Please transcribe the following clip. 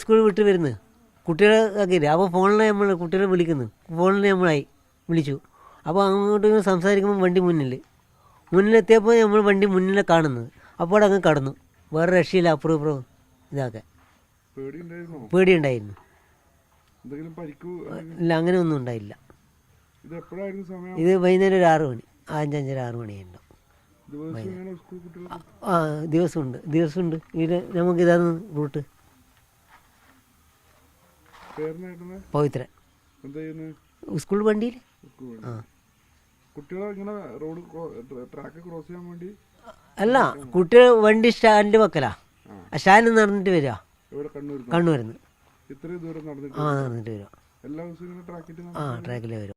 School വിട്ട് വരുന്നു. കുട്ടികളെ ആക്കിയില്ല അപ്പോൾ ഫോണിൽ നമ്മൾ കുട്ടികളെ വിളിക്കുന്നു. ഫോണിൽ നമ്മളായി വിളിച്ചു. അപ്പോൾ അങ്ങോട്ട് സംസാരിക്കുമ്പോൾ വണ്ടി മുന്നിൽ മുന്നിലെത്തിയപ്പോൾ നമ്മൾ വണ്ടി മുന്നിലെ കാണുന്നത്. അപ്പോൾ അങ്ങ് കടന്നു. വേറെ രക്ഷയില്ല അപ്പുറം ഇപ്പുറം ഇതാക്കാൻ പേടി ഉണ്ടായിരുന്നു എന്തെങ്കിലും പരിക്കു ഇല്ല അങ്ങനെ ഒന്നും ഉണ്ടായില്ല. ഇത് വൈകുന്നേരം ഒരു ആറ് മണി. അഞ്ചഞ്ചര ആറ് മണിയായിരുന്നു ആ ദിവസമുണ്ട്. ദിവസമുണ്ട്. ഇത് നമുക്ക് ഇതാണ് റൂട്ട് പേരിനായിട്ടാണ് പവിത്ര എന്താ ചെയ്യുന്നത് സ്കൂൾ വണ്ടിയിൽ സ്കൂൾ ആ കുട്ടികളെ ഇങ്ങനെ റോഡ് ട്രാക്ക് ക്രോസ് ചെയ്യാൻ വേണ്ടി? അല്ല കുട്ടികൾ വണ്ടി സ്റ്റാൻഡ് വെക്കലാ. സ്റ്റാൻഡ് നടന്നിട്ട് വരിക. കണ്ണൂരിന്ന് ആ നടന്നിട്ട് വരിക. ആ ട്രാക്കിൽ വരും